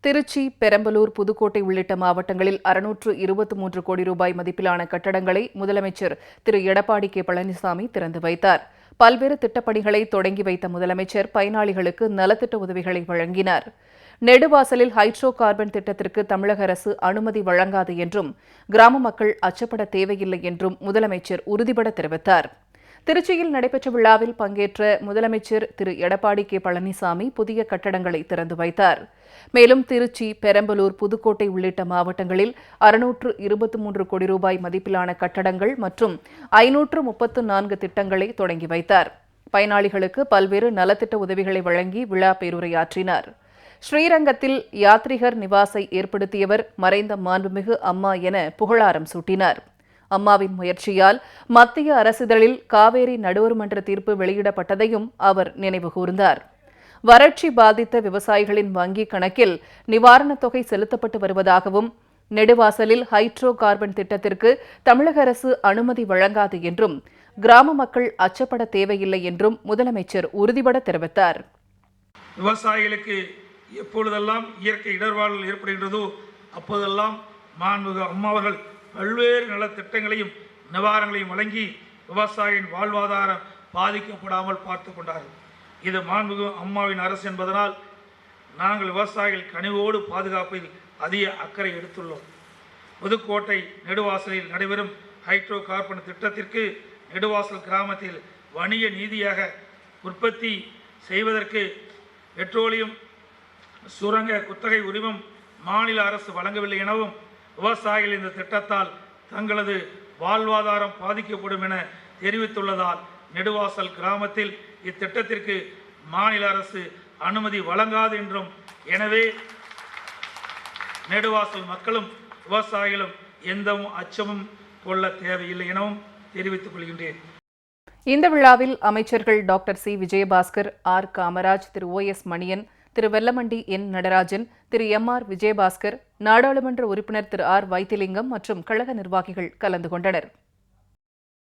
திருச்சி பெரம்பலூர் புதுக்கோட்டை உள்ளிட்ட மாவட்டங்களில் அறுநூற்று இருபத்தி மூன்று கோடி ரூபாய் மதிப்பிலான கட்டடங்களை முதலமைச்சர் திரு. எடப்பாடி கே. பழனிசாமி திறந்து வைத்தார். பல்வேறு திட்டப்பணிகளை தொடங்கி வைத்த முதலமைச்சர் பயனாளிகளுக்கு நலத்திட்ட உதவிகளை வழங்கினார். நெடுவாசலில் ஹைட்ரோ கார்பன் திட்டத்திற்கு தமிழக அரசு அனுமதி வழங்காது என்றும் கிராம மக்கள் அச்சப்பட தேவையில்லை என்றும் முதலமைச்சர் உறுதிபட தெரிவித்தார். திருச்சியில் நடைபெற்ற விழாவில் பங்கேற்ற முதலமைச்சர் திரு. எடப்பாடி கே. பழனிசாமி புதிய கட்டடங்களை திறந்து வைத்தார். மேலும் திருச்சி பெரம்பலூர் புதுக்கோட்டை உள்ளிட்ட மாவட்டங்களில் அறுநூற்று இருபத்தி மூன்று கோடி ரூபாய் மதிப்பிலான கட்டடங்கள் மற்றும் ஐநூற்று முப்பத்து நான்கு திட்டங்களை தொடங்கி வைத்தார். பயனாளிகளுக்கு பல்வேறு நலத்திட்ட உதவிகளை வழங்கி விழா பேருரையாற்றினார். ஸ்ரீரங்கத்தில் யாத்ரிகர் நிவாசை ஏற்படுத்தியவர் மறைந்த மாண்புமிகு அம்மா என புகழாரம் சூட்டினார். அம்மாவின் முயற்சியால் மத்திய அரசிதழில் காவேரி நடுவர்மன்ற தீர்ப்பு வெளியிடப்பட்டதையும் அவர் நினைவுகூர்ந்தார் வறட்சி பாதித்த விவசாயிகளின் வங்கிக் கணக்கில் நிவாரணத் தொகை செலுத்தப்பட்டு வருவதாகவும் நெடுவாசலில் ஹைட்ரோ கார்பன் திட்டத்திற்கு தமிழக அரசு அனுமதி வழங்காது என்றும் கிராம மக்கள் அச்சப்பட தேவையில்லை என்றும் முதலமைச்சர் உறுதிபட தெரிவித்தார். விவசாயிகளுக்கு எப்பொழுதெல்லாம் இயற்கை இடர்பாடுகள் ஏற்படுகின்றதோ அப்போதெல்லாம் மாண்புக அம்மாவர்கள் பல்வேறு நலத்திட்டங்களையும் நிவாரணங்களையும் வழங்கி விவசாயியின் வாழ்வாதாரம் பாதிக்கப்படாமல் பார்த்து கொண்டார்கள். இது மாண்புகு அம்மாவின் அரசு என்பதனால் நாங்கள் விவசாயிகள் கனிவோடு பாதுகாப்பில் அதிக அக்கறை எடுத்துள்ளோம். புதுக்கோட்டை நெடுவாசலில் நடைபெறும் ஹைட்ரோ கார்பன் திட்டத்திற்கு நெடுவாசல் கிராமத்தில் வணிக நீதியாக உற்பத்தி செய்வதற்கு பெட்ரோலியம் சுரங்க குத்தகை உரிமம் மாநில அரசு வழங்கவில்லை எனவும் விவசாயிகள் இந்த திட்டத்தால் தங்களது வாழ்வாதாரம் பாதிக்கப்படும் என தெரிவித்துள்ளதால் நெடுவாசல் கிராமத்தில் இத்திட்டத்திற்கு மாநில அரசு அனுமதி வழங்காது என்றும் எனவே நெடுவாசல் மக்களும் விவசாயிகளும் எந்த அச்சமும் கொள்ள தேவையில்லை எனவும் தெரிவித்துக் கொள்கின்றேன். இந்த விழாவில் அமைச்சர்கள் doctor C. Vijayabaskar R. Kamaraj திரு. ஓ. எஸ். மணியன் திரு வெல்லமண்டி என் நடராஜன் திரு எம் ஆர் விஜயபாஸ்கர் நாடாளுமன்ற உறுப்பினர் திரு ஆர் வைத்திலிங்கம் மற்றும் கழக நிர்வாகிகள் கலந்து கொண்டனர்.